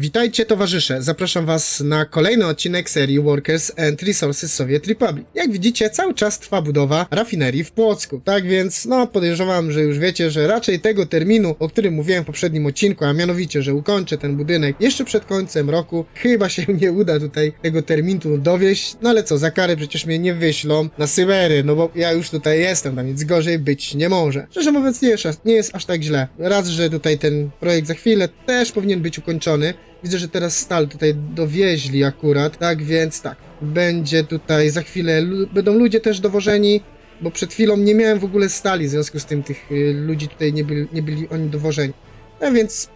Witajcie towarzysze, zapraszam was na kolejny odcinek serii Workers and Resources Soviet Republic. Jak widzicie, cały czas trwa budowa rafinerii w Płocku, tak więc no podejrzewam, że już wiecie, że raczej tego terminu, o którym mówiłem w poprzednim odcinku, a mianowicie, że ukończę ten budynek jeszcze przed końcem roku, chyba się nie uda tutaj tego terminu dowieść, no ale co, za karę przecież mnie nie wyślą na Sybery, no bo ja już tutaj jestem, tam nic gorzej być nie może. Szczerze mówiąc, nie jest, nie jest aż tak źle. Raz, że tutaj ten projekt za chwilę też powinien być ukończony, Widzę, że teraz stal tutaj dowieźli akurat, tak więc tak, będzie tutaj za chwilę, będą ludzie też dowożeni, bo przed chwilą nie miałem w ogóle stali, w związku z tym tych y, ludzi tutaj nie byli, nie byli oni dowożeni. No więc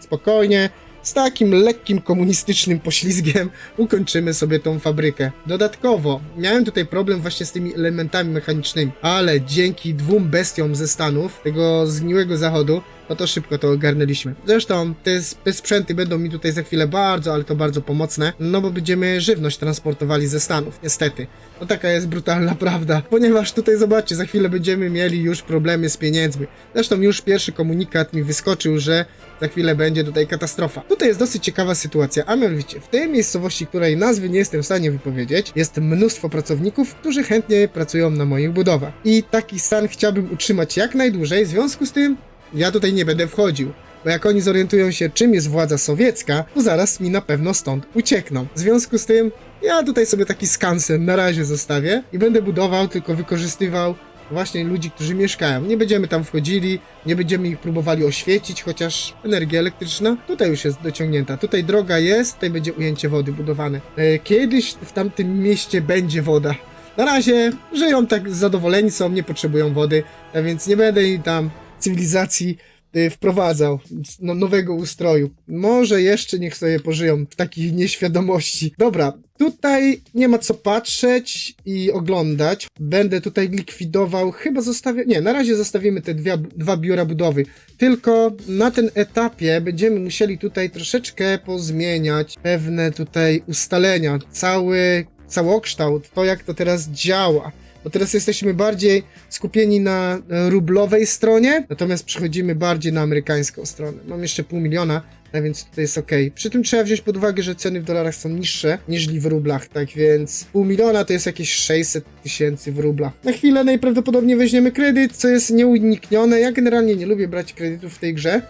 spokojnie, z takim lekkim komunistycznym poślizgiem ukończymy sobie tą fabrykę. Dodatkowo, miałem tutaj problem właśnie z tymi elementami mechanicznymi, ale dzięki dwóm bestiom ze Stanów, tego zgniłego zachodu, no to szybko to ogarnęliśmy. Zresztą te, te sprzęty będą mi tutaj za chwilę bardzo, ale to bardzo pomocne, no bo będziemy żywność transportowali ze Stanów, niestety. No taka jest brutalna prawda, ponieważ tutaj zobaczcie, za chwilę będziemy mieli już problemy z pieniędzmi. Zresztą już pierwszy komunikat mi wyskoczył, że za chwilę będzie tutaj katastrofa. Tutaj jest dosyć ciekawa sytuacja, a mianowicie w tej miejscowości, której nazwy nie jestem w stanie wypowiedzieć, jest mnóstwo pracowników, którzy chętnie pracują na moich budowach. I taki stan chciałbym utrzymać jak najdłużej, w związku z tym ja tutaj nie będę wchodził. Bo jak oni zorientują się, czym jest władza sowiecka, to zaraz mi na pewno stąd uciekną. W związku z tym, ja tutaj sobie taki skansen na razie zostawię i będę budował, tylko wykorzystywał właśnie ludzi, którzy mieszkają. Nie będziemy tam wchodzili, nie będziemy ich próbowali oświecić, chociaż energia elektryczna tutaj już jest dociągnięta. Tutaj droga jest, tutaj będzie ujęcie wody budowane. E, Kiedyś w tamtym mieście będzie woda. Na razie żyją tak zadowoleni są, nie potrzebują wody, a więc nie będę im tam cywilizacji y, wprowadzał no, nowego ustroju. Może jeszcze niech sobie pożyją w takiej nieświadomości. Dobra, tutaj nie ma co patrzeć i oglądać. Będę tutaj likwidował, chyba zostawię, nie, na razie zostawimy te dwie, dwa biura budowy. Tylko na ten etapie będziemy musieli tutaj troszeczkę pozmieniać pewne tutaj ustalenia, cały całokształt, to jak to teraz działa. Bo teraz jesteśmy bardziej skupieni na rublowej stronie, natomiast przechodzimy bardziej na amerykańską stronę. Mam jeszcze pół miliona, a więc tutaj jest ok. Przy tym trzeba wziąć pod uwagę, że ceny w dolarach są niższe niż w rublach, tak więc pół miliona to jest jakieś 600 tysięcy w rublach. Na chwilę najprawdopodobniej weźmiemy kredyt, co jest nieuniknione. Ja generalnie nie lubię brać kredytów w tej grze,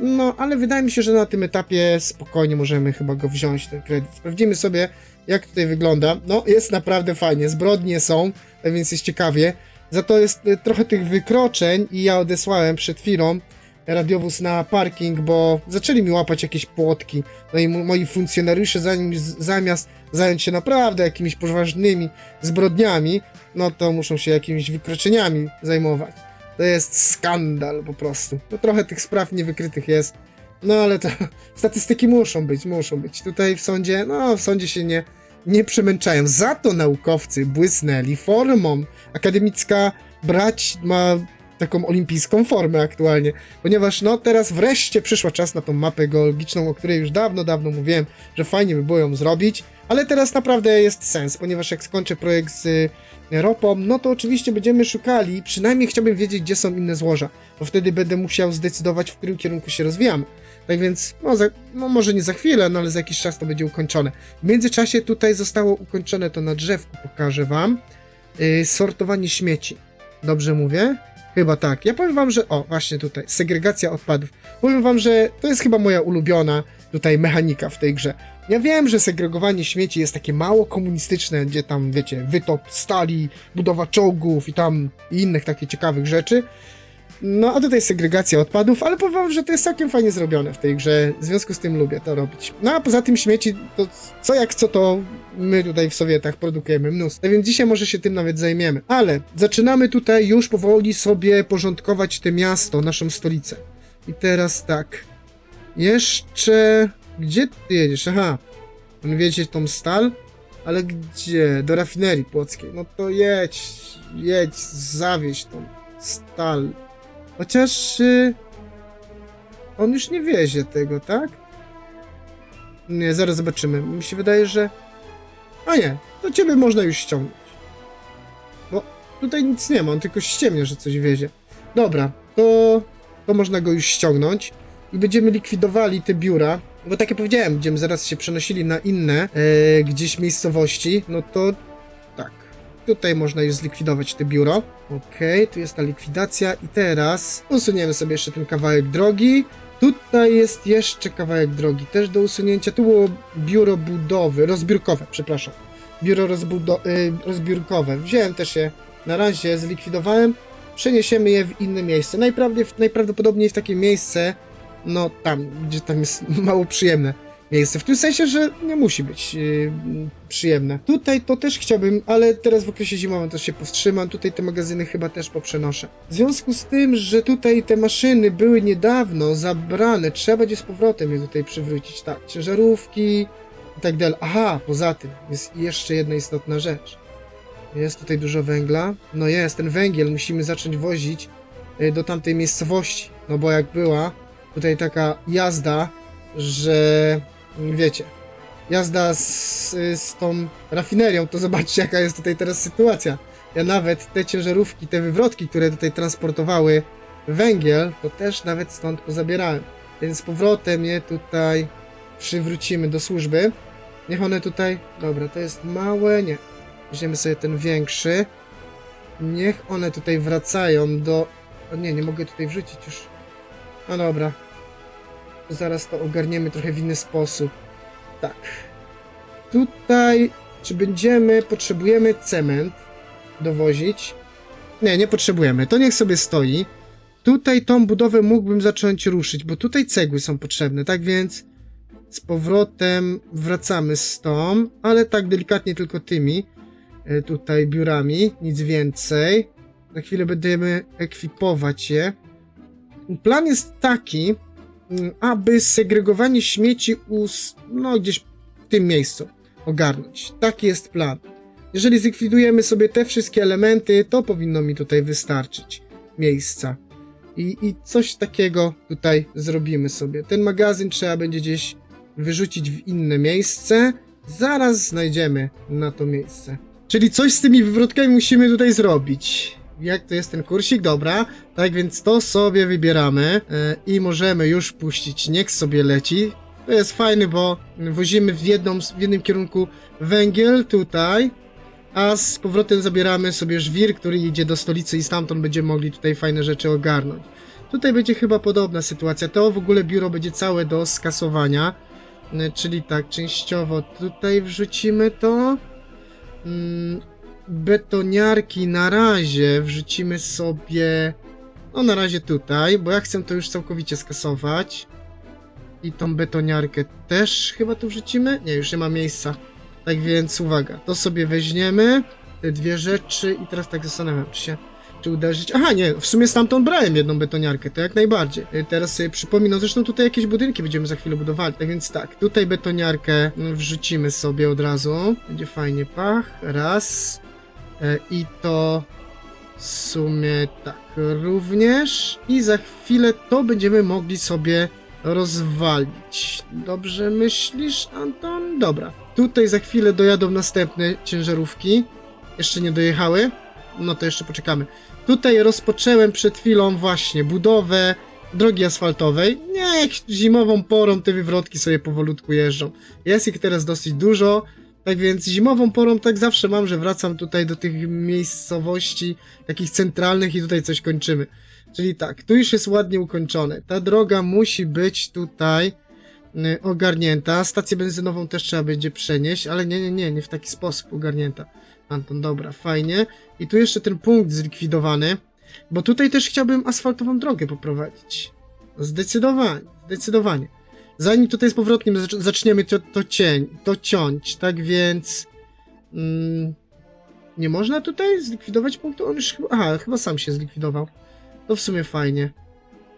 no, ale wydaje mi się, że na tym etapie spokojnie możemy chyba go wziąć, ten kredyt. Sprawdzimy sobie, jak tutaj wygląda. No, jest naprawdę fajnie. Zbrodnie są, więc jest ciekawie. Za to jest e, trochę tych wykroczeń i ja odesłałem przed chwilą radiowóz na parking, bo zaczęli mi łapać jakieś płotki. No i mo- moi funkcjonariusze zanim, zamiast zająć się naprawdę jakimiś poważnymi zbrodniami, no to muszą się jakimiś wykroczeniami zajmować. To jest skandal po prostu. No trochę tych spraw niewykrytych jest. No ale to statystyki muszą być, muszą być. Tutaj w sądzie, no w sądzie się nie, nie przemęczają. Za to naukowcy błysnęli formą. Akademicka brać ma taką olimpijską formę aktualnie, ponieważ no teraz wreszcie przyszła czas na tą mapę geologiczną, o której już dawno, dawno mówiłem, że fajnie by było ją zrobić, ale teraz naprawdę jest sens, ponieważ jak skończę projekt z y, ropą, no to oczywiście będziemy szukali, przynajmniej chciałbym wiedzieć, gdzie są inne złoża, bo wtedy będę musiał zdecydować, w którym kierunku się rozwijamy. Tak więc, no, za, no może nie za chwilę, no ale za jakiś czas to będzie ukończone. W międzyczasie tutaj zostało ukończone to na drzewku, pokażę wam, yy, sortowanie śmieci. Dobrze mówię? Chyba tak. Ja powiem wam, że o, właśnie tutaj, segregacja odpadów. Powiem wam, że to jest chyba moja ulubiona tutaj mechanika w tej grze. Ja wiem, że segregowanie śmieci jest takie mało komunistyczne, gdzie tam, wiecie, wytop stali, budowa czołgów i tam i innych takich ciekawych rzeczy. No, a tutaj segregacja odpadów, ale powiem że to jest całkiem fajnie zrobione w tej grze, w związku z tym lubię to robić. No, a poza tym śmieci, to co jak co to my tutaj w Sowietach produkujemy mnóstwo. Tak więc dzisiaj może się tym nawet zajmiemy. Ale zaczynamy tutaj już powoli sobie porządkować te miasto, naszą stolicę. I teraz tak. Jeszcze... Gdzie ty jedziesz? Aha. On wiedzie tą stal? Ale gdzie? Do rafinerii płockiej. No to jedź, jedź, zawieź tą stal. Chociaż... Y... On już nie wiezie tego, tak? Nie, zaraz zobaczymy. Mi się wydaje, że... A nie, to ciebie można już ściągnąć. Bo tutaj nic nie ma, on tylko ściemnia, że coś wiezie. Dobra, to, to można go już ściągnąć i będziemy likwidowali te biura, bo tak jak powiedziałem, będziemy zaraz się przenosili na inne e, gdzieś miejscowości, no to tak. Tutaj można już zlikwidować te biuro. Okej, tu jest ta likwidacja i teraz usuniemy sobie jeszcze ten kawałek drogi. Tutaj jest jeszcze kawałek drogi, też do usunięcia. Tu było biuro budowy, rozbiórkowe, przepraszam. Biuro rozbudo- y, rozbiórkowe. Wziąłem też je na razie, zlikwidowałem. Przeniesiemy je w inne miejsce. Najprawdopodobniej, najprawdopodobniej w takie miejsce, no tam, gdzie tam jest mało przyjemne miejsce. W tym sensie, że nie musi być yy, przyjemne. Tutaj to też chciałbym, ale teraz w okresie zimowym to się powstrzymam. Tutaj te magazyny chyba też poprzenoszę. W związku z tym, że tutaj te maszyny były niedawno zabrane, trzeba będzie z powrotem je tutaj przywrócić. Tak, ciężarówki i tak dalej. Aha, poza tym jest jeszcze jedna istotna rzecz. Jest tutaj dużo węgla. No jest, ten węgiel musimy zacząć wozić y, do tamtej miejscowości. No bo jak była tutaj taka jazda, że wiecie, jazda z, z tą rafinerią, to zobaczcie jaka jest tutaj teraz sytuacja. Ja nawet te ciężarówki, te wywrotki, które tutaj transportowały węgiel, to też nawet stąd pozabierałem. Więc z powrotem je tutaj przywrócimy do służby. Niech one tutaj... Dobra, to jest małe, nie. Weźmiemy sobie ten większy. Niech one tutaj wracają do... O nie, nie mogę tutaj wrzucić już. No dobra. Zaraz to ogarniemy trochę w inny sposób. Tak. Tutaj, czy będziemy, potrzebujemy cement dowozić? Nie, nie potrzebujemy. To niech sobie stoi. Tutaj tą budowę mógłbym zacząć ruszyć, bo tutaj cegły są potrzebne, tak więc z powrotem wracamy z tą, ale tak delikatnie tylko tymi e, tutaj biurami, nic więcej. Na chwilę będziemy ekwipować je. Plan jest taki, mm, aby segregowanie śmieci us, no gdzieś w tym miejscu ogarnąć. Taki jest plan. Jeżeli zlikwidujemy sobie te wszystkie elementy, to powinno mi tutaj wystarczyć miejsca. I, I coś takiego tutaj zrobimy sobie. Ten magazyn trzeba będzie gdzieś wyrzucić w inne miejsce. Zaraz znajdziemy na to miejsce. Czyli coś z tymi wywrotkami musimy tutaj zrobić. Jak to jest ten kursik? Dobra. Tak więc to sobie wybieramy e, i możemy już puścić. Niech sobie leci. To jest fajny, bo wozimy w, jedną, w jednym kierunku węgiel tutaj, a z powrotem zabieramy sobie żwir, który idzie do stolicy i stamtąd będziemy mogli tutaj fajne rzeczy ogarnąć. Tutaj będzie chyba podobna sytuacja. To w ogóle biuro będzie całe do skasowania. E, Czyli tak, częściowo tutaj wrzucimy to. Betoniarki na razie wrzucimy sobie. No na razie tutaj, bo ja chcę to już całkowicie skasować. I tą betoniarkę też chyba tu wrzucimy? Nie, już nie ma miejsca. Tak więc uwaga, to sobie weźmiemy. Te dwie rzeczy i teraz tak zastanawiam się, czy uderzyć. Aha, nie, w sumie stamtąd brałem jedną betoniarkę, to jak najbardziej. Y, Teraz sobie przypominam, zresztą tutaj jakieś budynki będziemy za chwilę budowali. Tak więc tak, tutaj betoniarkę mm, wrzucimy sobie od razu. Będzie fajnie pach. Raz. E, I to w sumie tak również. I za chwilę to będziemy mogli sobie rozwalić. Dobrze myślisz, Anton? Dobra. Tutaj za chwilę dojadą następne ciężarówki. Jeszcze nie dojechały. No to jeszcze poczekamy. Tutaj rozpocząłem przed chwilą właśnie budowę drogi asfaltowej. Niech zimową porą te wywrotki sobie powolutku jeżdżą. Jest ich teraz dosyć dużo. Tak więc zimową porą tak zawsze mam, że wracam tutaj do tych miejscowości takich centralnych i tutaj coś kończymy. Czyli tak, tu już jest ładnie ukończone. Ta droga musi być tutaj y, ogarnięta. Stację benzynową też trzeba będzie przenieść, ale nie, nie, nie, nie w taki sposób ogarnięta. Anton, dobra, fajnie. I tu jeszcze ten punkt zlikwidowany, bo tutaj też chciałbym asfaltową drogę poprowadzić. Zdecydowanie, zdecydowanie. Zanim tutaj z powrotkiem zacz- zaczniemy to, to cień, to ciąć, tak więc... Mm, nie można tutaj zlikwidować punktu? On już chyba... Aha, chyba sam się zlikwidował. To w sumie fajnie.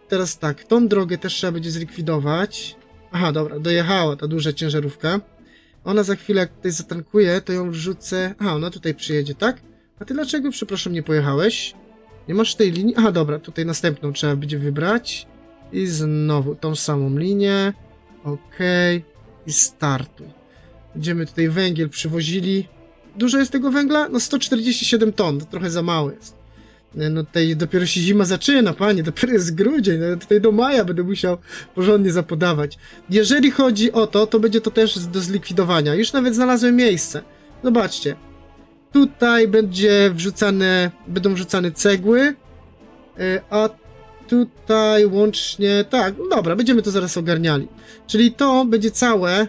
Teraz tak, tą drogę też trzeba będzie zlikwidować. Aha, dobra, dojechała ta duża ciężarówka. Ona za chwilę, jak tutaj zatankuje, to ją wrzucę. Aha, ona tutaj przyjedzie, tak? A ty dlaczego, przepraszam, nie pojechałeś? Nie masz tej linii? Aha, dobra, tutaj następną trzeba będzie wybrać. I znowu tą samą linię. Okej. I startuj. Będziemy tutaj węgiel przywozili. Dużo jest tego węgla? No 147 ton, to trochę za mało jest. Nie, No tutaj dopiero się zima zaczyna, panie, dopiero jest grudzień, no tutaj do maja będę musiał porządnie zapodawać. Jeżeli chodzi o to, to będzie to też do zlikwidowania. Już nawet znalazłem miejsce. Zobaczcie. Tutaj będzie wrzucane, będą wrzucane cegły, y, a tutaj łącznie, tak, no dobra, będziemy to zaraz ogarniali. Czyli to będzie całe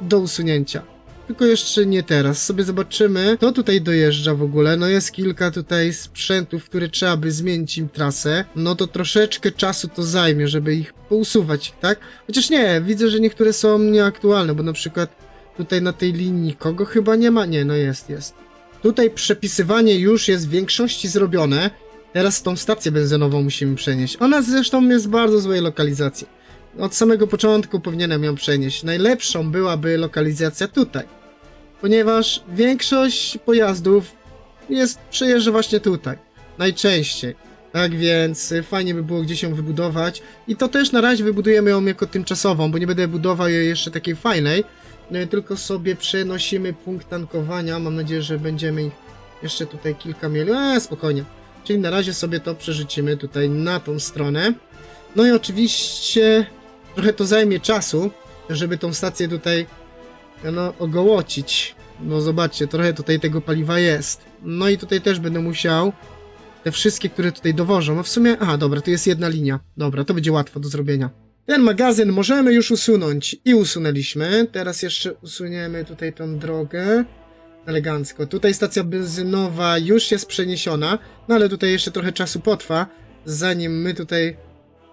do usunięcia. Tylko jeszcze nie teraz. Sobie zobaczymy. To tutaj dojeżdża w ogóle. No jest kilka tutaj sprzętów, które trzeba by zmienić im trasę. No to troszeczkę czasu to zajmie, żeby ich pousuwać, tak? Chociaż nie, widzę, że niektóre są nieaktualne, bo na przykład tutaj na tej linii kogo chyba nie ma? Nie, no jest, jest. Tutaj przepisywanie już jest w większości zrobione. Teraz tą stację benzynową musimy przenieść. Ona zresztą jest w bardzo złej lokalizacji. Od samego początku powinienem ją przenieść. Najlepszą byłaby lokalizacja tutaj, ponieważ większość pojazdów jest przejeżdża właśnie tutaj. Najczęściej. Tak więc y, fajnie by było gdzieś ją wybudować. I to też na razie wybudujemy ją jako tymczasową, bo nie będę budował jej jeszcze takiej fajnej. y, Tylko sobie przenosimy punkt tankowania. Mam nadzieję, że będziemy jeszcze tutaj kilka mieli. Eee, spokojnie. Czyli na razie sobie to przerzucimy tutaj na tą stronę. No i oczywiście trochę to zajmie czasu, żeby tą stację tutaj no, ogołocić. No zobaczcie, trochę tutaj tego paliwa jest. No i tutaj też będę musiał te wszystkie, które tutaj dowożą. No w sumie, aha, dobra, tu jest jedna linia. Dobra, to będzie łatwo do zrobienia. Ten magazyn możemy już usunąć i usunęliśmy. Teraz jeszcze usuniemy tutaj tą drogę. Elegancko. Tutaj stacja benzynowa już jest przeniesiona, no ale tutaj jeszcze trochę czasu potrwa, zanim my tutaj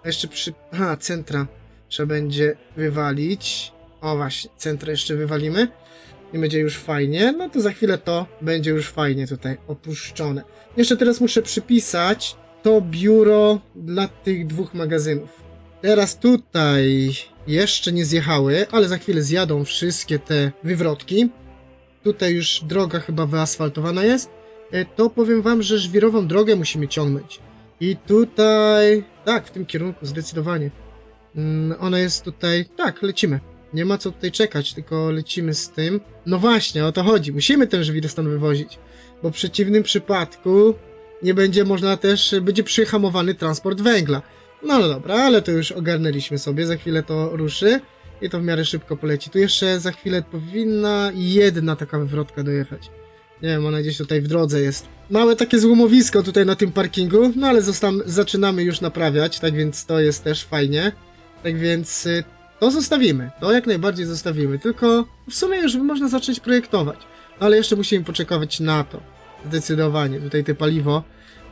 jeszcze przy... Aha, centra trzeba będzie wywalić. O właśnie, centra jeszcze wywalimy i będzie już fajnie. No to za chwilę to będzie już fajnie tutaj opuszczone. Jeszcze teraz muszę przypisać to biuro dla tych dwóch magazynów. Teraz tutaj jeszcze nie zjechały, ale za chwilę zjadą wszystkie te wywrotki. Tutaj już droga chyba wyasfaltowana jest. E, To powiem wam, że żwirową drogę musimy ciągnąć. I tutaj... Tak, w tym kierunku, zdecydowanie. Mm, Ona jest tutaj... Tak, lecimy. Nie ma co tutaj czekać, tylko lecimy z tym. No właśnie, o to chodzi. Musimy ten żwir stąd wywozić. Bo w przeciwnym przypadku nie będzie można też... Będzie przyhamowany transport węgla. No, no dobra, ale to już ogarnęliśmy sobie. Za chwilę to ruszy. I to w miarę szybko poleci. Tu jeszcze za chwilę powinna jedna taka wywrotka dojechać. Nie wiem, ona gdzieś tutaj w drodze jest. Małe takie złomowisko tutaj na tym parkingu, no ale zostam, zaczynamy już naprawiać, tak więc to jest też fajnie. Tak więc y, to zostawimy, to jak najbardziej zostawimy, tylko w sumie już można zacząć projektować. No ale jeszcze musimy poczekać na to. Zdecydowanie, tutaj te paliwo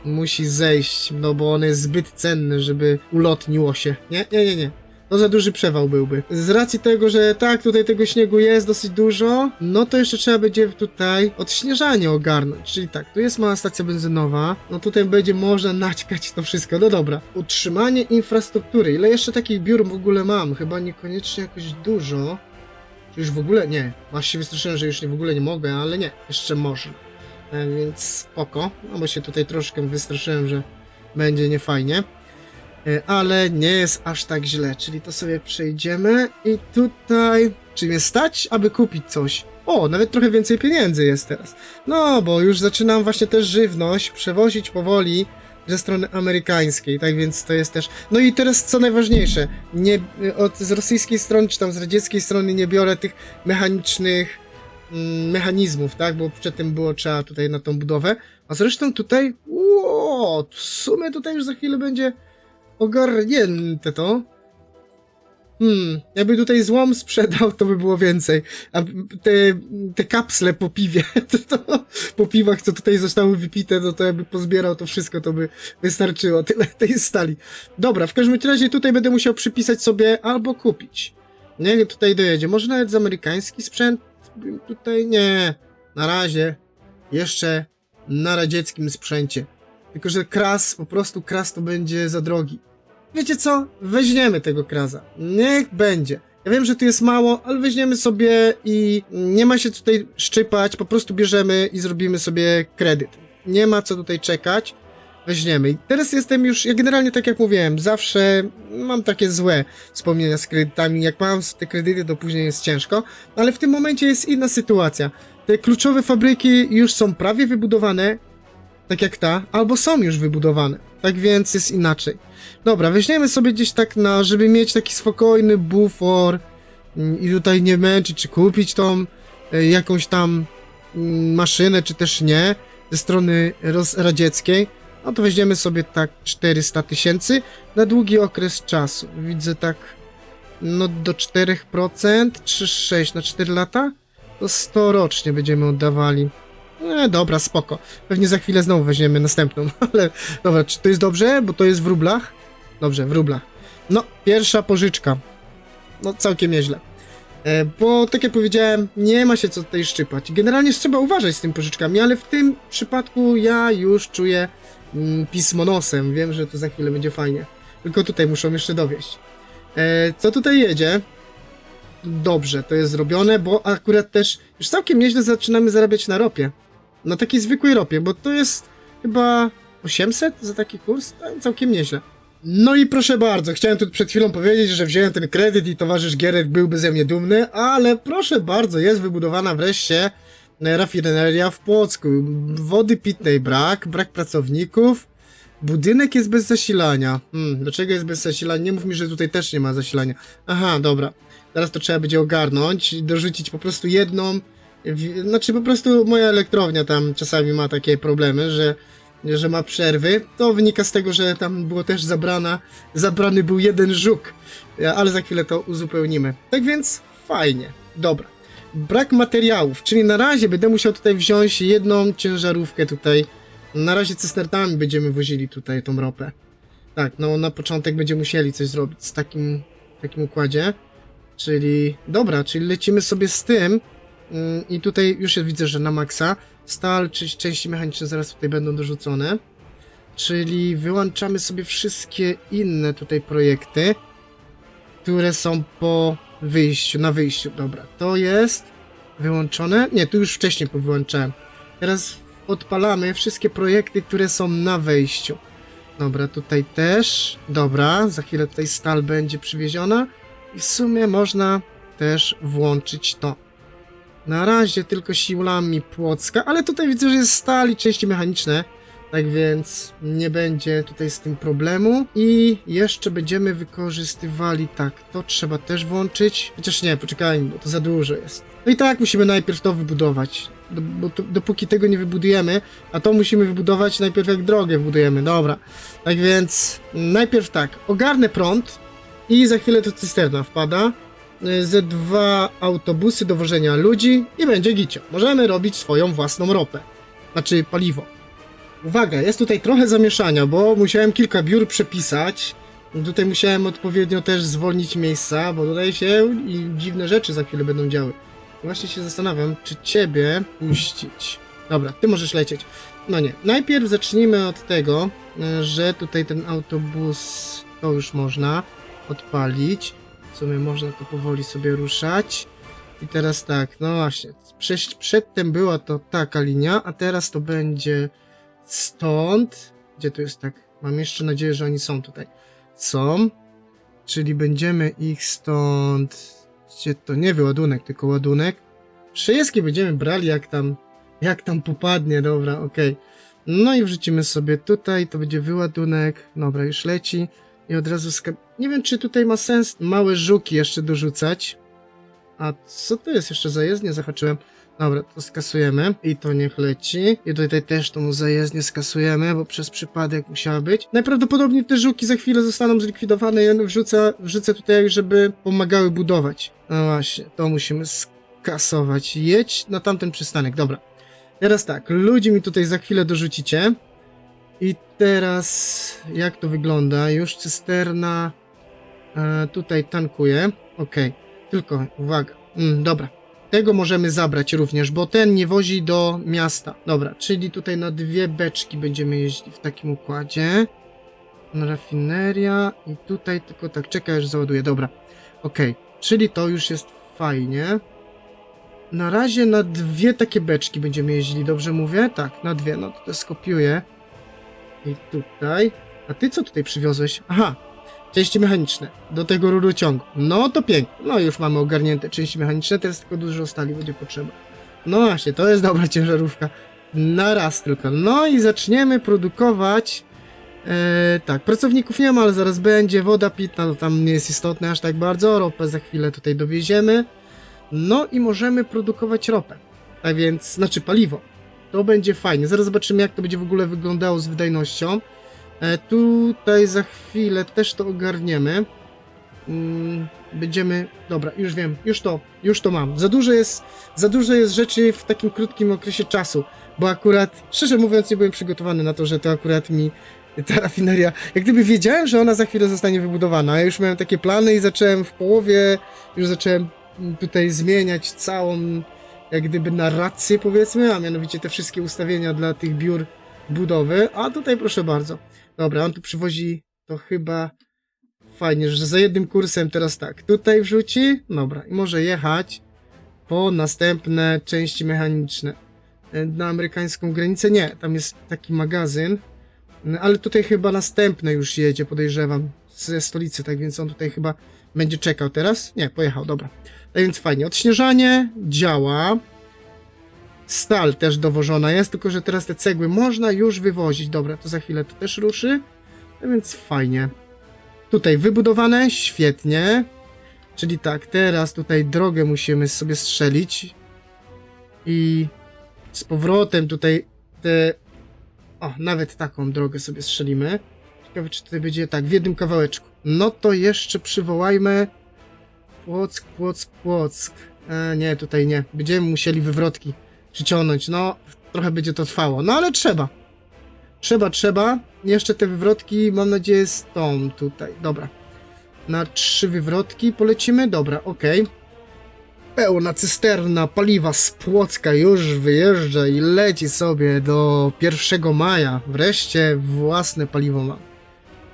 musi zejść, no bo ono jest zbyt cenne, żeby ulotniło się. Nie, nie, nie, nie. To za duży przewał byłby. Z racji tego, że tak, tutaj tego śniegu jest dosyć dużo, no to jeszcze trzeba będzie tutaj odśnieżanie ogarnąć. Czyli tak, tu jest mała stacja benzynowa, no tutaj będzie można naćkać to wszystko. No dobra. Utrzymanie infrastruktury. Ile jeszcze takich biur w ogóle mam? Chyba niekoniecznie jakoś dużo. Czy już w ogóle? Nie. Masz się wystraszyłem, że już nie w ogóle nie mogę, ale nie. Jeszcze można. E, więc spoko. No bo się tutaj troszkę wystraszyłem, że będzie niefajnie. E, ale nie jest aż tak źle, czyli to sobie przejdziemy i tutaj, czy mnie stać, aby kupić coś? O, nawet trochę więcej pieniędzy jest teraz. No, bo już zaczynam właśnie też żywność przewozić powoli ze strony amerykańskiej, tak więc to jest też... No i teraz co najważniejsze, nie, od, z rosyjskiej strony, czy tam z radzieckiej strony nie biorę tych mechanicznych mm, mechanizmów, tak, bo przedtem było trzeba tutaj na tą budowę, a zresztą tutaj, ło, w sumie tutaj już za chwilę będzie ogarnięte to. Hmm, jakby tutaj złom sprzedał, to by było więcej. A te, te kapsle po piwie, to, to, po piwach, co tutaj zostały wypite, no to jakby pozbierał to wszystko, to by wystarczyło. Tyle tej stali. Dobra, w każdym razie tutaj będę musiał przypisać sobie albo kupić. Nie, tutaj dojedzie. Może nawet z amerykański sprzęt? Tutaj nie. Na razie. Jeszcze na radzieckim sprzęcie. Tylko, że kras, po prostu kras to będzie za drogi. Wiecie co? Weźmiemy tego kraza. Niech będzie. Ja wiem, że tu jest mało, ale weźmiemy sobie i nie ma się tutaj szczypać, po prostu bierzemy i zrobimy sobie kredyt. Nie ma co tutaj czekać. Weźmiemy. I teraz jestem już, ja generalnie tak jak mówiłem, zawsze mam takie złe wspomnienia z kredytami. Jak mam te kredyty, to później jest ciężko, ale w tym momencie jest inna sytuacja. Te kluczowe fabryki już są prawie wybudowane, tak jak ta, albo są już wybudowane. Tak więc jest inaczej. Dobra, weźmiemy sobie gdzieś tak na, żeby mieć taki spokojny bufor mm, i tutaj nie męczyć, czy kupić tą e, jakąś tam mm, maszynę, czy też nie, ze strony radzieckiej, no to weźmiemy sobie tak 400 tysięcy na długi okres czasu. Widzę tak, no do 4%, 3,6 na 4 lata, to 100 rocznie będziemy oddawali. E, dobra, spoko. Pewnie za chwilę znowu weźmiemy następną, ale dobra, czy to jest dobrze? Bo to jest w rublach? Dobrze, w rublach. No, pierwsza pożyczka. No, całkiem nieźle. E, bo, tak jak powiedziałem, nie ma się co tutaj szczypać. Generalnie trzeba uważać z tymi pożyczkami, ale w tym przypadku ja już czuję mm, pismo nosem. Wiem, że to za chwilę będzie fajnie. Tylko tutaj muszą jeszcze dowieść. E, co tutaj jedzie? Dobrze, to jest zrobione, bo akurat też już całkiem nieźle zaczynamy zarabiać na ropie. Na takiej zwykłej ropie, bo to jest chyba 800 za taki kurs? To całkiem nieźle. No i proszę bardzo, chciałem tu przed chwilą powiedzieć, że wziąłem ten kredyt i towarzysz Gierek byłby ze mnie dumny, ale proszę bardzo, jest wybudowana wreszcie rafineria w Płocku. Wody pitnej brak, brak pracowników, budynek jest bez zasilania. Hmm, dlaczego jest bez zasilania? Nie mów mi, że tutaj też nie ma zasilania. Aha, dobra. Teraz to trzeba będzie ogarnąć dorzucić po prostu jedną. Znaczy po prostu moja elektrownia tam czasami ma takie problemy, że, że ma przerwy. To wynika z tego, że tam było też zabrana, zabrany był jeden żuk, ale za chwilę to uzupełnimy. Tak więc fajnie, dobra. Brak materiałów, czyli na razie będę musiał tutaj wziąć jedną ciężarówkę tutaj. Na razie cysternami będziemy wozili tutaj tą ropę. Tak, no na początek będziemy musieli coś zrobić z takim, takim układzie. Czyli, dobra, czyli lecimy sobie z tym i tutaj już widzę, że na maksa stal czy części mechaniczne zaraz tutaj będą dorzucone. Czyli wyłączamy sobie wszystkie inne tutaj projekty, które są po wyjściu, na wyjściu. Dobra, to jest wyłączone. Nie, tu już wcześniej powyłączałem. Teraz odpalamy wszystkie projekty, które są na wejściu. Dobra, tutaj też. Dobra, za chwilę tutaj stal będzie przywieziona. I w sumie można też włączyć to. Na razie tylko siłami Płocka, ale tutaj widzę, że jest stal i części mechaniczne. Tak więc nie będzie tutaj z tym problemu. I jeszcze będziemy wykorzystywali tak, to trzeba też włączyć. Chociaż nie, poczekajmy, bo to za dużo jest. No i tak musimy najpierw to wybudować. Do, bo to, dopóki tego nie wybudujemy, a to musimy wybudować najpierw jak drogę wybudujemy, dobra. Tak więc najpierw tak, ogarnę prąd i za chwilę to cysterna wpada. Ze dwa autobusy do wożenia ludzi i będzie gicio. Możemy robić swoją własną ropę. Znaczy paliwo. Uwaga, jest tutaj trochę zamieszania, bo musiałem kilka biur przepisać. Tutaj musiałem odpowiednio też zwolnić miejsca, bo tutaj się i dziwne rzeczy za chwilę będą działy. Właśnie się zastanawiam, czy ciebie puścić. Dobra, ty możesz lecieć. No nie. Najpierw zacznijmy od tego, że tutaj ten autobus to już można odpalić. W sumie można to powoli sobie ruszać. I teraz tak, no właśnie. Przed, przedtem była to taka linia, a teraz to będzie stąd. Gdzie to jest tak? Mam jeszcze nadzieję, że oni są tutaj. Są. Czyli będziemy ich stąd. Gdzie to nie wyładunek, tylko ładunek. Przejezdki będziemy brali jak tam, jak tam popadnie, dobra, okej. No i wrzucimy sobie tutaj, to będzie wyładunek. Dobra, już leci. I od razu ska... Nie wiem, czy tutaj ma sens małe żuki jeszcze dorzucać. A co to jest jeszcze za jezdnię? Zahaczyłem. Dobra, to skasujemy. I to niech leci. I tutaj też tą zajezdnię skasujemy, bo przez przypadek musiała być. Najprawdopodobniej te żuki za chwilę zostaną zlikwidowane i ja wrzucę, wrzucę tutaj, żeby pomagały budować. No właśnie, to musimy skasować. Jedź na tamten przystanek, dobra. Teraz tak, ludzi mi tutaj za chwilę dorzucicie. I teraz jak to wygląda? Już cysterna e, tutaj tankuje. Okej, tylko uwaga. Mm, dobra. Tego możemy zabrać również, bo ten nie wozi do miasta. Dobra, czyli tutaj na dwie beczki będziemy jeździć w takim układzie. Rafineria i tutaj tylko tak, czekaj aż załaduję, dobra. Okej, czyli to już jest fajnie. Na razie na dwie takie beczki będziemy jeździli, dobrze mówię? Tak, na dwie, no to skopiuję. I tutaj. A ty co tutaj przywiozłeś? Aha, części mechaniczne do tego rurociągu. No to pięknie. No już mamy ogarnięte części mechaniczne, teraz tylko dużo stali będzie potrzeba. No właśnie, to jest dobra ciężarówka. Na raz tylko. No i zaczniemy produkować. E, tak, pracowników nie ma, ale zaraz będzie. Woda pitna, no tam nie jest istotne aż tak bardzo. Ropę za chwilę tutaj dowieziemy. No i możemy produkować ropę. Tak więc, znaczy paliwo. To będzie fajnie. Zaraz zobaczymy, jak to będzie w ogóle wyglądało z wydajnością. E, tutaj za chwilę też to ogarniemy. Mm, będziemy. Dobra, już wiem, już to, już to mam. Za dużo jest, za dużo jest rzeczy w takim krótkim okresie czasu, bo akurat, szczerze mówiąc, nie byłem przygotowany na to, że to akurat mi ta rafineria. Jak gdyby wiedziałem, że ona za chwilę zostanie wybudowana. Ja już miałem takie plany i zacząłem w połowie, już zacząłem tutaj zmieniać całą, jak gdyby narrację, powiedzmy, a mianowicie te wszystkie ustawienia dla tych biur budowy. A tutaj proszę bardzo. Dobra, on tu przywozi to chyba fajnie, że za jednym kursem teraz tak, tutaj wrzuci, dobra, i może jechać po następne części mechaniczne. E, Na amerykańską granicę nie, tam jest taki magazyn, no, ale tutaj chyba następne już jedzie, podejrzewam, ze stolicy, tak więc on tutaj chyba będzie czekał teraz. Nie, pojechał, dobra. Tak więc fajnie, odśnieżanie działa. Stal też dowożona jest, tylko że teraz te cegły można już wywozić. Dobra, to za chwilę to też ruszy. Tak więc fajnie. Tutaj wybudowane, świetnie. Czyli tak, teraz tutaj drogę musimy sobie strzelić. I z powrotem tutaj te... O, nawet taką drogę sobie strzelimy. Ciekawe, czy tutaj będzie tak, w jednym kawałeczku. No to jeszcze przywołajmy... Płock, Płock, Płock. E, nie, tutaj nie. Będziemy musieli wywrotki przyciągnąć. No, trochę będzie to trwało. No, ale trzeba. Trzeba, trzeba. Jeszcze te wywrotki, mam nadzieję, z tą tutaj. Dobra. Na trzy wywrotki polecimy? Dobra, okej. Pełna cysterna paliwa z Płocka już wyjeżdża i leci sobie do 1 maja. Wreszcie własne paliwo mam.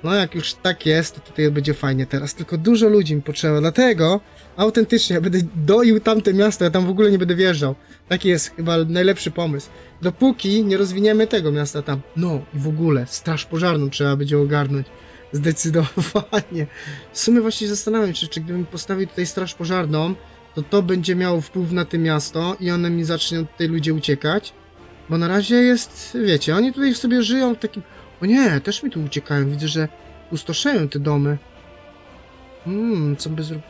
No jak już tak jest, to tutaj będzie fajnie teraz. Tylko dużo ludzi mi potrzeba, dlatego autentycznie ja będę doił tamte miasto, ja tam w ogóle nie będę wjeżdżał. Taki jest chyba najlepszy pomysł. Dopóki nie rozwiniemy tego miasta tam. No i w ogóle, straż pożarną trzeba będzie ogarnąć. Zdecydowanie. W sumie właśnie zastanawiam się, czy gdybym postawił tutaj straż pożarną, to to będzie miało wpływ na to miasto i one mi zaczną tutaj ludzie uciekać. Bo na razie jest, wiecie, oni tutaj sobie żyją w takim... O nie, też mi tu uciekają, widzę, że pustoszeją te domy. Hmm, co by zrobić?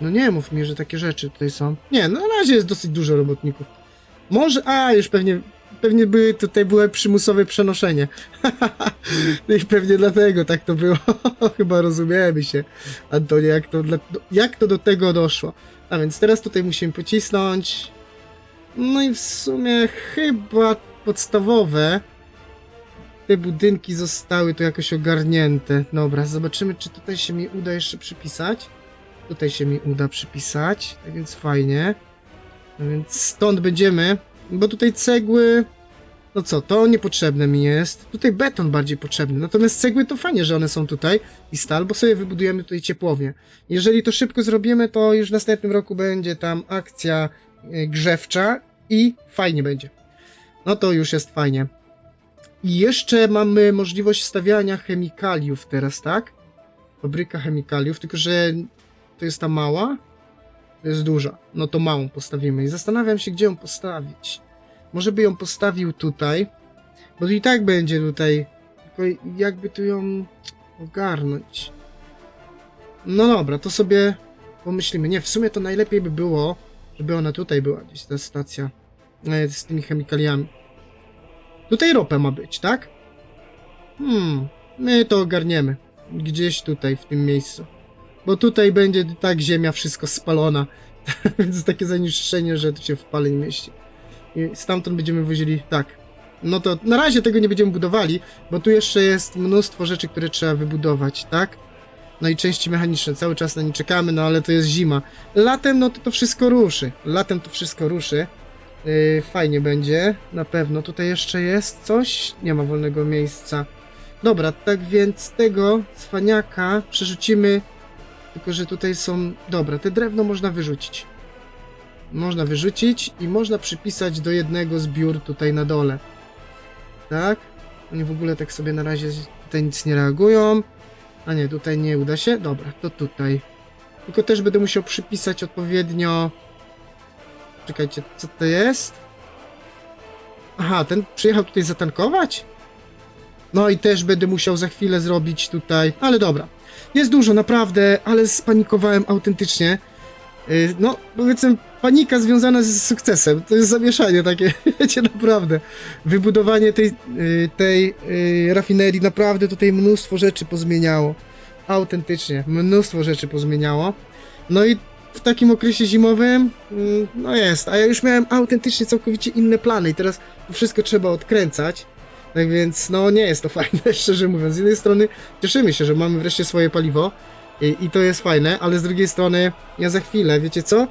No nie mów mi, że takie rzeczy tutaj są. Nie, no na razie jest dosyć dużo robotników. Może, a już pewnie, pewnie by tutaj było przymusowe przenoszenie. I pewnie dlatego tak to było. Chyba rozumiemy się, Antonie, jak to, jak to do tego doszło. A więc teraz tutaj musimy pocisnąć. No i w sumie chyba podstawowe te budynki zostały tu jakoś ogarnięte. Dobra, zobaczymy, czy tutaj się mi uda jeszcze przypisać. Tutaj się mi uda przypisać, tak więc fajnie. No więc stąd będziemy, bo tutaj cegły... No co, to niepotrzebne mi jest. Tutaj beton bardziej potrzebny. Natomiast cegły to fajnie, że one są tutaj i stal, bo sobie wybudujemy tutaj ciepłownię. Jeżeli to szybko zrobimy, to już w następnym roku będzie tam akcja e, grzewcza i fajnie będzie. No to już jest fajnie. I jeszcze mamy możliwość stawiania chemikaliów teraz, tak? Fabryka chemikaliów, tylko że to jest ta mała, to jest duża. No to małą postawimy. I zastanawiam się, gdzie ją postawić. Może by ją postawił tutaj, bo i tak będzie tutaj. Tylko jakby tu ją ogarnąć. No dobra, to sobie pomyślimy. Nie, w sumie to najlepiej by było, żeby ona tutaj była, gdzieś ta stacja e, z tymi chemikaliami. Tutaj ropę ma być, tak? Hmm, my to ogarniemy. Gdzieś tutaj, w tym miejscu. Bo tutaj będzie tak ziemia wszystko spalona. Więc takie zanieczyszczenie, że to się w pale nie mieści. I stamtąd będziemy wozili, tak. No to na razie tego nie będziemy budowali, bo tu jeszcze jest mnóstwo rzeczy, które trzeba wybudować, tak? No i części mechaniczne, cały czas na nie czekamy, no ale to jest zima. Latem, no to to wszystko ruszy. Latem to wszystko ruszy. Yy, fajnie będzie, na pewno. Tutaj jeszcze jest coś? Nie ma wolnego miejsca. Dobra, tak więc tego cwaniaka przerzucimy. Tylko, że tutaj są. Dobra, te drewno można wyrzucić. Można wyrzucić i można przypisać do jednego z biur tutaj na dole. Tak? Oni w ogóle tak sobie na razie tutaj nic nie reagują. A nie, tutaj nie uda się. Dobra, to tutaj. Tylko też będę musiał przypisać odpowiednio. Czekajcie, co to jest? Aha, ten przyjechał tutaj zatankować? No i też będę musiał za chwilę zrobić tutaj, ale dobra. Jest dużo, naprawdę, ale spanikowałem autentycznie. Yy, No, powiedzmy, panika związana z sukcesem. To jest zamieszanie takie, wiecie, naprawdę. Wybudowanie tej, yy, tej yy, rafinerii naprawdę tutaj mnóstwo rzeczy pozmieniało. Autentycznie, mnóstwo rzeczy pozmieniało. No i w takim okresie zimowym, mm, no jest, a ja już miałem autentycznie całkowicie inne plany i teraz wszystko trzeba odkręcać. Tak więc, no nie jest to fajne, szczerze mówiąc. Z jednej strony cieszymy się, że mamy wreszcie swoje paliwo i, i to jest fajne, ale z drugiej strony ja za chwilę, wiecie co?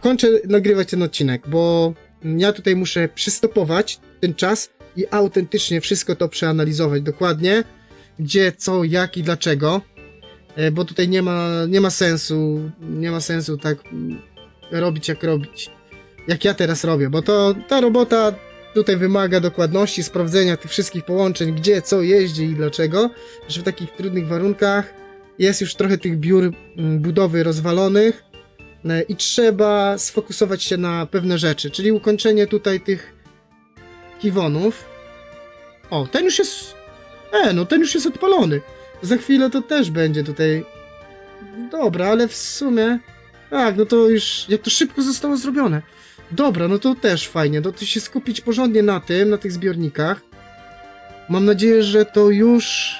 Kończę nagrywać ten odcinek, bo ja tutaj muszę przystopować ten czas i autentycznie wszystko to przeanalizować dokładnie, gdzie, co, jak i dlaczego, bo tutaj nie ma, nie ma sensu, nie ma sensu tak robić jak robić, jak ja teraz robię, bo to ta robota tutaj wymaga dokładności, sprawdzenia tych wszystkich połączeń, gdzie, co jeździ i dlaczego, że w takich trudnych warunkach jest już trochę tych biur budowy rozwalonych e, i trzeba sfokusować się na pewne rzeczy, czyli ukończenie tutaj tych kiwonów. O, ten już jest... E, no ten już jest odpalony. Za chwilę to też będzie tutaj... Dobra, ale w sumie... Tak, no to już... Jak to szybko zostało zrobione. Dobra, no to też fajnie. No to się skupić porządnie na tym, na tych zbiornikach. Mam nadzieję, że to już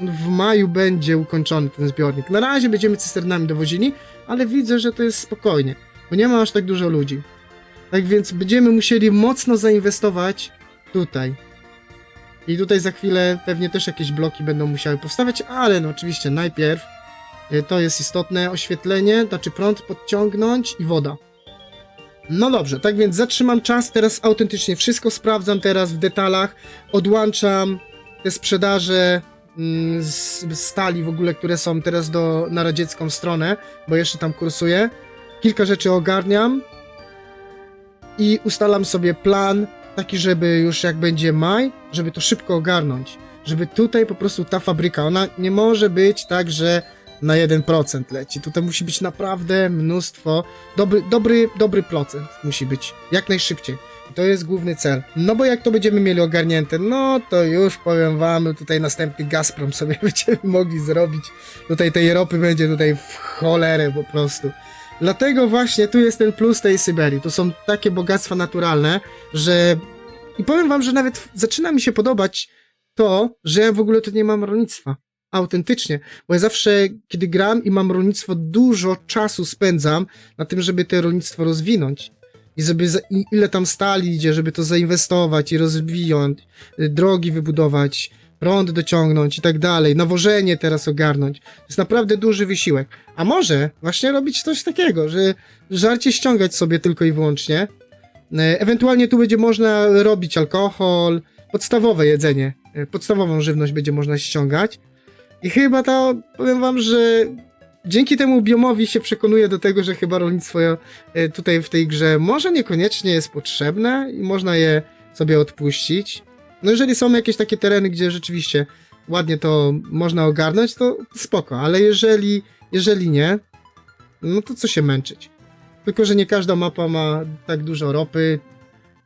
w maju będzie ukończony ten zbiornik. Na razie będziemy cysternami dowozili, ale widzę, że to jest spokojnie, bo nie ma aż tak dużo ludzi. Tak więc będziemy musieli mocno zainwestować tutaj. I tutaj za chwilę pewnie też jakieś bloki będą musiały powstawać, ale no oczywiście najpierw y, to jest istotne oświetlenie, znaczy prąd podciągnąć i woda. No dobrze, tak więc zatrzymam czas, teraz autentycznie wszystko sprawdzam teraz w detalach, odłączam te sprzedaże mm, z stali w ogóle, które są teraz do, na radziecką stronę, bo jeszcze tam kursuję. Kilka rzeczy ogarniam i ustalam sobie plan taki, żeby już jak będzie maj, żeby to szybko ogarnąć. Żeby tutaj po prostu ta fabryka, ona nie może być tak, że na 1% leci. Tutaj musi być naprawdę mnóstwo, dobry, dobry, dobry procent musi być, jak najszybciej. To jest główny cel. No bo jak to będziemy mieli ogarnięte, no to już powiem wam, tutaj następny Gazprom sobie będziemy mogli zrobić. Tutaj tej ropy będzie tutaj w cholerę po prostu. Dlatego właśnie tu jest ten plus tej Syberii. Tu są takie bogactwa naturalne, że i powiem wam, że nawet zaczyna mi się podobać to, że ja w ogóle tu nie mam rolnictwa. Autentycznie. Bo ja zawsze, kiedy gram i mam rolnictwo, dużo czasu spędzam na tym, żeby to rolnictwo rozwinąć. I żeby, za, i ile tam stali idzie, żeby to zainwestować i rozwijać, y, drogi wybudować, prąd dociągnąć i tak dalej, nawożenie teraz ogarnąć. To jest naprawdę duży wysiłek. A może właśnie robić coś takiego, że żarcie ściągać sobie tylko i wyłącznie. E, Ewentualnie tu będzie można robić alkohol, podstawowe jedzenie, e, podstawową żywność będzie można ściągać. I chyba to, powiem wam, że dzięki temu biomowi się przekonuję do tego, że chyba rolnictwo e, tutaj w tej grze może niekoniecznie jest potrzebne i można je sobie odpuścić. No jeżeli są jakieś takie tereny, gdzie rzeczywiście ładnie to można ogarnąć, to spoko, ale jeżeli, jeżeli nie, no to co się męczyć. Tylko, że nie każda mapa ma tak dużo ropy.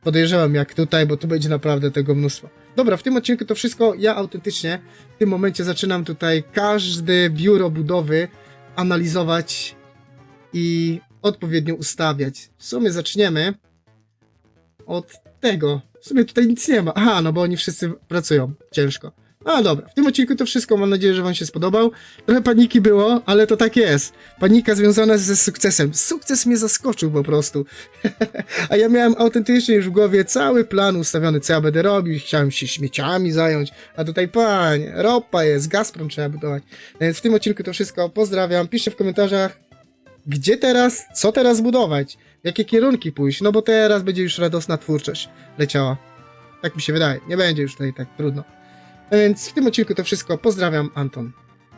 Podejrzewam jak tutaj, bo tu będzie naprawdę tego mnóstwo. Dobra, w tym odcinku to wszystko. Ja autentycznie w tym momencie zaczynam tutaj każde biuro budowy analizować i odpowiednio ustawiać. W sumie zaczniemy od tego. W sumie tutaj nic nie ma. Aha, no bo oni wszyscy pracują ciężko. A dobra, w tym odcinku to wszystko. Mam nadzieję, że Wam się spodobał. Trochę paniki było, ale to tak jest. Panika związana ze sukcesem. Sukces mnie zaskoczył po prostu. A ja miałem autentycznie już w głowie cały plan ustawiony, co ja będę robił. Chciałem się śmieciami zająć. A tutaj, panie, ropa jest, Gazprom trzeba budować. Więc w tym odcinku to wszystko. Pozdrawiam. Piszcie w komentarzach, gdzie teraz, co teraz budować, jakie kierunki pójść. No bo teraz będzie już radosna twórczość leciała. Tak mi się wydaje. Nie będzie już tutaj tak trudno. Więc w tym odcinku to wszystko. Pozdrawiam, Anton.